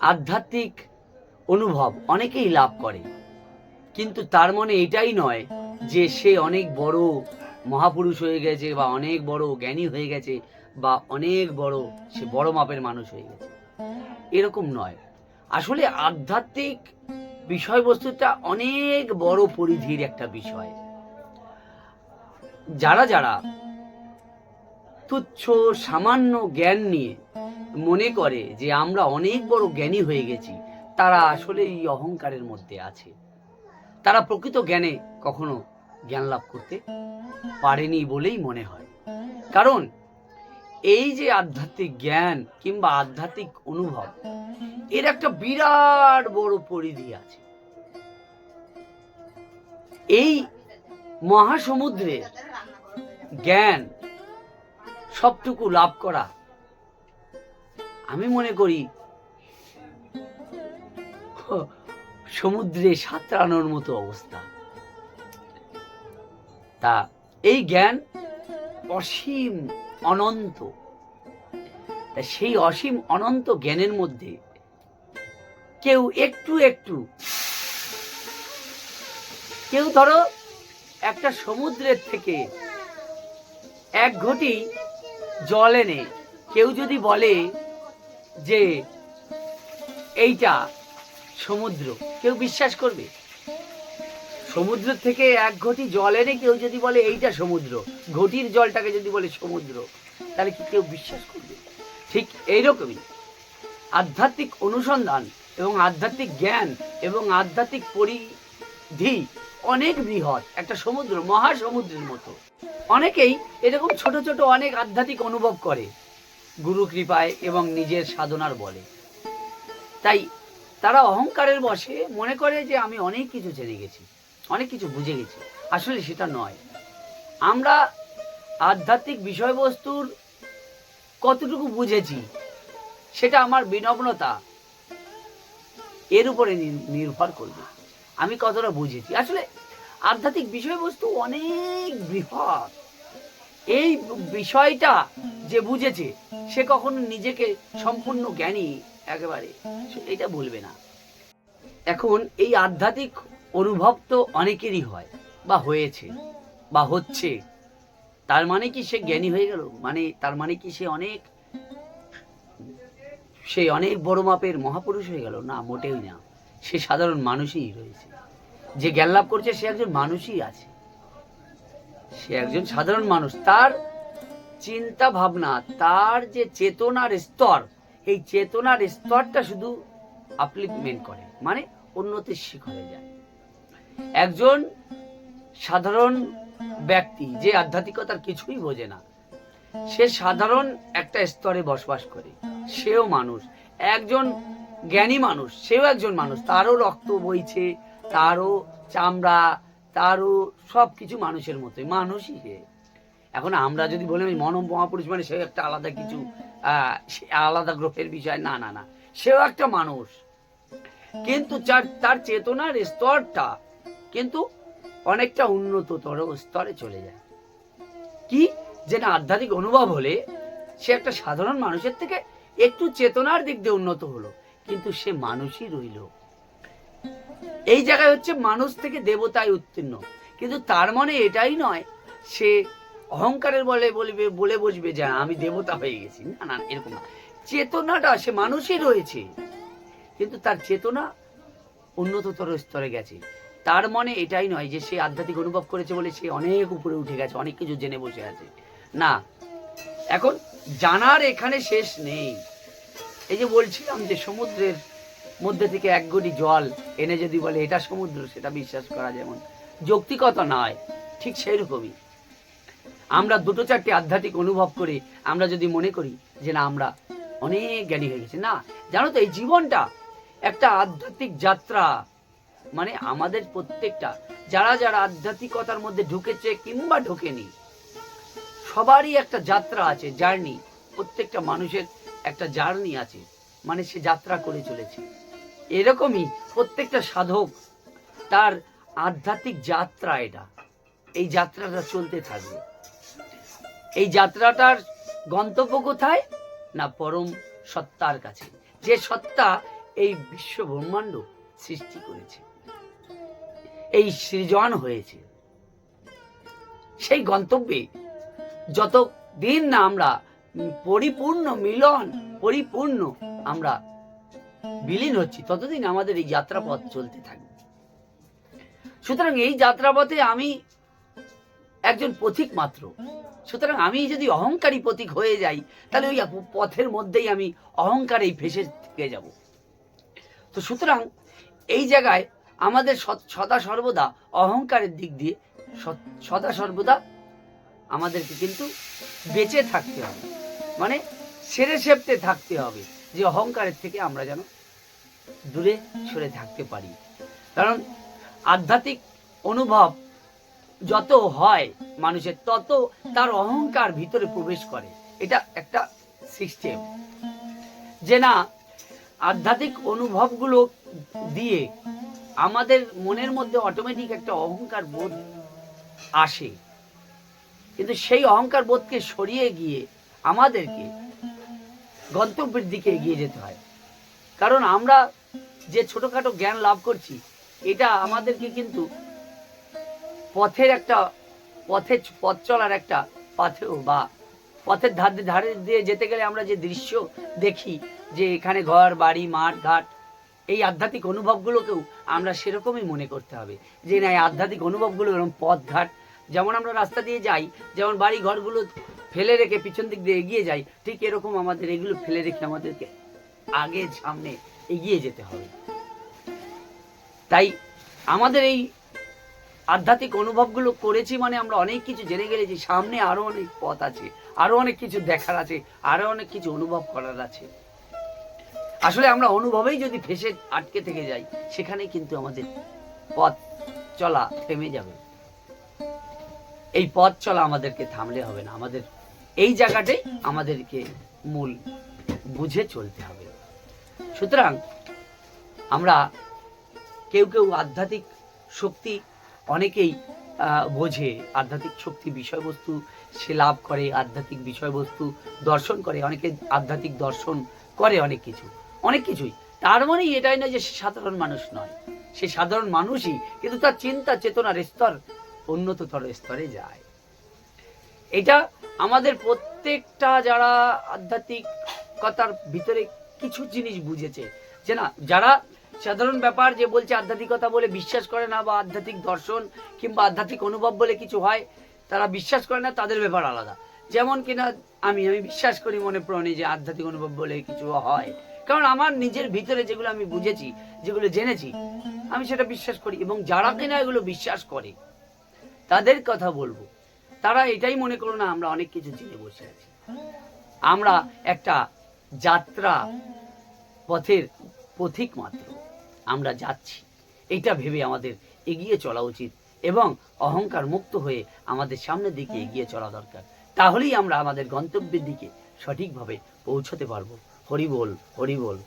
আধ্যাত্মিক অনুভব অনেকেই লাভ করে। কিন্তু তার মনে এটাই নয় যে সে অনেক বড় মহাপুরুষ হয়ে গেছে বা অনেক বড় জ্ঞানী হয়ে গেছে বা অনেক বড় সে বড় মাপের মানুষ হয়ে গেছে। এরকম নয়। আসলে আধ্যাত্মিক বিষয়বস্তুটা অনেক বড় পরিধির একটা বিষয়। যারা যারা তুচ্ছ সামান্য জ্ঞান নিয়ে মনে করে যে আমরা অনেক বড় জ্ঞানী হয়ে গেছি। তারা আসলে এই অহংকারের মধ্যে আছে। তারা প্রকৃত জ্ঞানে কখনো জ্ঞান লাভ করতে পারেনি বলেই মনে হয়। কারণ এই যে আধ্যাত্মিক জ্ঞান কিংবা আধ্যাত্মিক অনুভব, এর একটা বিরাট বড় পরিধি আছে। এই মহাসমুদ্রে জ্ঞান সবটুকু লাভ করা আমি মনে করি সমুদ্রে সাঁতরানোর মতো অবস্থা। তা এই জ্ঞান অসীম অনন্ত। তা সেই অসীম অনন্ত জ্ঞানের মধ্যে কেউ একটু একটু কেউ ধরো একটা সমুদ্রের থেকে এক ঘটি জল এনে কেউ যদি বলে যে এইটা সমুদ্র, কেউ বিশ্বাস করবে? সমুদ্র থেকে এক ঘটি জল এনে কেউ যদি বলে এইটা সমুদ্র, ঘটির জলটাকে যদি বলে সমুদ্র, তাহলে কি কেউ বিশ্বাস করবে? ঠিক এইরকমই আধ্যাত্মিক অনুসন্ধান এবং আধ্যাত্মিক জ্ঞান এবং আধ্যাত্মিক পরিধি অনেক বৃহৎ, একটা সমুদ্র, মহাসমুদ্রের মতো। অনেকেই এরকম ছোট ছোট অনেক আধ্যাত্মিক অনুভব করে। গুরু কৃপায় এবং নিজের সাধনার বলে। তাই তারা অহংকারের বসে মনে করে যে আমি অনেক কিছু জেনে গেছি, অনেক কিছু বুঝে গেছি। আসলে সেটা নয়। আমরা আধ্যাত্মিক বিষয়বস্তুর কতটুকু বুঝেছি, সেটা আমার বিনম্রতা এর উপরে নির- নির্ভর করবে। আমি কতটা বুঝেছি। আসলে আধ্যাত্মিক বিষয়বস্তু অনেক বৃহৎ। এই বিষয়টা যে বুঝেছে, সে কখনো নিজেকে সম্পূর্ণ জ্ঞানী একেবারে। এটা বলবে না। এখন এই আধ্যাত্মিক অনুভব তো অনেকেরই হয়, বা হয়েছে, বা হচ্ছে। তার মানে কি সে জ্ঞানী হয়ে গেল? মানে তার মানে কি সে অনেক সে অনেক বড় মাপের মহাপুরুষ হয়ে গেল? না, মোটেই না। সে সাধারণ মানুষই রয়েছে। যে জ্ঞান লাভ করছে, সে একজন মানুষই আছে। সে একজন সাধারণ মানুষ। তার চিন্তা ভাবনা তার যে চেতনার স্তর, এই চেতনার স্তরটা শুধু আপলিপমেন্ট করে মানে উন্নতির শিখরে যায়। একজন সাধারণ ব্যক্তি যে আধ্যাত্মিকতার কিছুই বোঝে না, সে সাধারণ একটা স্তরে বসবাস করে, সেও মানুষ। একজন জ্ঞানী মানুষ, সেও একজন মানুষ, তারও রক্ত বইছে, তারও চামড়া, তারও সব কিছু মানুষের মতোই, মানুষই সে। এখন আমরা যদি বলি মন মহাপুরুষ মানে সে একটা আলাদা কিছু আলাদা গ্রহের বিষয়, না না না, সেও একটা মানুষ। কিন্তু তার চেতনার স্তরটা কিন্তু অনেকটা উন্নততর স্তরে চলে যায়। কি? যে না, আধ্যাত্মিক অনুভব হলে সে একটা সাধারণ মানুষের থেকে একটু চেতনার দিক দিয়ে উন্নত হলো, কিন্তু সে মানুষই রইল। এই জায়গায় হচ্ছে মানুষ থেকে দেবতায় উত্তীর্ণ। কিন্তু তার মনে এটাই নয়, সে অহংকারের বলে বলবে, বলে বসবে যে আমি দেবতা হয়ে গেছি। না না এরকম না। চেতনাটা সে মানুষই রয়েছে, কিন্তু তার চেতনা উন্নততর স্তরে গেছে। তার মনে এটাই নয় যে সে আধ্যাত্মিক অনুভব করেছে বলে সে অনেক উপরে উঠে গেছে, অনেক কিছু জেনে বসে আছে। না, এখন জানার এখানে শেষ নেই। এই যে বলছিলাম যে সমুদ্রের মধ্যে থেকে এক গড়ি জল এনে যদি বলে এটা সমুদ্র, সেটা বিশ্বাস করা যেমন যৌক্তিকতা নয়, ঠিক সেই রকমই আমরা দুটো চারটে আধ্যাত্মিক অনুভব করে আমরা যদি মনে করি যে না, আমরা অনেক জ্ঞানী হয়ে গেছি। না, জানো তো, এই জীবনটা একটা আধ্যাত্মিক যাত্রা। মানে আমাদের প্রত্যেকটা, যারা যারা আধ্যাত্মিকতার মধ্যে ঢুকেছে কিংবা ঢোকেনি, সবারই একটা যাত্রা আছে, জার্নি। প্রত্যেকটা মানুষের একটা জার্নি আছে মানে সে যাত্রা করে চলেছে। এরকমই প্রত্যেকটা সাধক, তার আধ্যাত্মিক যাত্রা এটা। এই যাত্রাটা চলতে থাকবে। এই যাত্রাটার গন্তব্য কোথায়? না, পরম সত্তার কাছে। যে সত্তা এই বিশ্ব ব্রহ্মাণ্ড সৃষ্টি করেছে। এই সৃজন হয়েছে। সেই গন্তব্যে যত দিন না আমরা পরিপূর্ণ মিলন, পরিপূর্ণ আমরা বিলীন হচ্ছি, ততদিন আমাদের এই যাত্রাপথ চলতে থাকবে। সুতরাং এই যাত্রাপথে আমি একজন পথিক মাত্র। সুতরাং আমি যদি অহংকারী পথিক হয়ে যাই, তাহলে ওই পথের মধ্যেই আমি অহংকারেই ফেসে থেকে যাব। তো সুতরাং এই জায়গায় আমাদের সদা সর্বদা অহংকারের দিক দিয়ে সদা সর্বদা আমাদেরকে কিন্তু বেঁচে থাকতে হবে। মানে সেরে সেপতে থাকতে হবে যে অহংকারের থেকে আমরা যেন দূরে সরে থাকতে পারি। কারণ আধ্যাত্মিক অনুভব যত হয় মানুষের, তত তার অহংকার ভিতরে প্রবেশ করে। এটা একটা সিস্টেম যে না, আধ্যাত্মিক অনুভবগুলো দিয়ে আমাদের মনের মধ্যে অটোমেটিক একটা অহংকার বোধ আসে। কিন্তু সেই অহংকার বোধকে সরিয়ে গিয়ে আমাদেরকে গন্তব্যের দিকে এগিয়ে যেতে হয়। কারণ আমরা যে ছোটখাটো জ্ঞান লাভ করছি, এটা আমাদেরকে কিন্তু পথের একটা, পথে পথ চলার একটা পাথেও বা পথের ধার ধারে দিয়ে যেতে গেলে আমরা যে দৃশ্য দেখি, যে এখানে ঘর, বাড়ি, মাঠ, ঘাট, এই আধ্যাত্মিক অনুভবগুলোকেও আমরা সেরকমই মনে করতে হবে। যে না, এই আধ্যাত্মিক অনুভবগুলো এরকম পথ, ঘাট, যেমন আমরা রাস্তা দিয়ে যাই, যেমন বাড়ি, ঘরগুলো ফেলে রেখে পিছন দিক দিয়ে এগিয়ে যাই, ঠিক এরকম আমাদের এগুলো ফেলে রেখে আমাদেরকে আগে সামনে এগিয়ে যেতে হবে। তাই আমাদের এই আধ্যাত্মিক অনুভবগুলো করেছি মানে আমরা অনেক কিছু জেনে গেলেছি। সামনে আরও অনেক পথ আছে, আরও অনেক কিছু দেখার আছে, আরও অনেক কিছু অনুভব করার আছে। আসলে আমরা অনুভবেই যদি ফেসে আটকে থেকে যাই সেখানে কিন্তু আমাদের পথ চলা থেমে যাবে। এই পথ চলা আমাদেরকে থামলে হবে না। আমাদের, এই জায়গাটাই আমাদেরকে মূল বুঝে চলতে হবে। সুতরাং আমরা কেউ কেউ আধ্যাত্মিক শক্তি অনেকেই বোঝে আধ্যাত্মিক শক্তি বিষয়বস্তু সে লাভ করে, আধ্যাত্মিক বিষয়বস্তু দর্শন করে। অনেকে আধ্যাত্মিক দর্শন করে অনেক কিছু, অনেক কিছুই। তার মানে এটাই নয় যে সে সাধারণ মানুষ নয়। সে সাধারণ মানুষই, কিন্তু তার চিন্তা, চেতনার স্তর উন্নততর স্তরে যায়। এটা আমাদের প্রত্যেকটা যারা আধ্যাত্মিকতার ভিতরে কিছু জিনিস বুঝেছে, যে না, যারা সাধারণ ব্যাপার যে বলছে আধ্যাত্মিকতা বলে বিশ্বাস করে না বা আধ্যাত্মিক দর্শন কিংবা আধ্যাত্মিক অনুভব বলে কিছু হয়, তারা বিশ্বাস করে না, তাদের ব্যাপার আলাদা। যেমন কিনা আমি আমি বিশ্বাস করি মনে প্রাণে যে আধ্যাত্মিক অনুভব বলে কিছু হয়। কারণ আমার নিজের ভিতরে যেগুলো আমি বুঝেছি, যেগুলো জেনেছি, আমি সেটা বিশ্বাস করি এবং যারা কিনা এগুলো বিশ্বাস করে, তাদের কথা বলব। তারা এটাই মনে করো না, আমরা অনেক কিছু জেনে বসে আছি। আমরা একটা যাত্রা পথের পথিক মাত্র। আমরা যাচ্ছি। এটা ভেবে আমাদের এগিয়ে চলা উচিত এবং অহংকার মুক্ত হয়ে আমাদের সামনের দিকে এগিয়ে চলা দরকার। তাহলেই আমরা আমাদের গন্তব্যের দিকে সঠিকভাবে পৌঁছতে পারব। হরি বল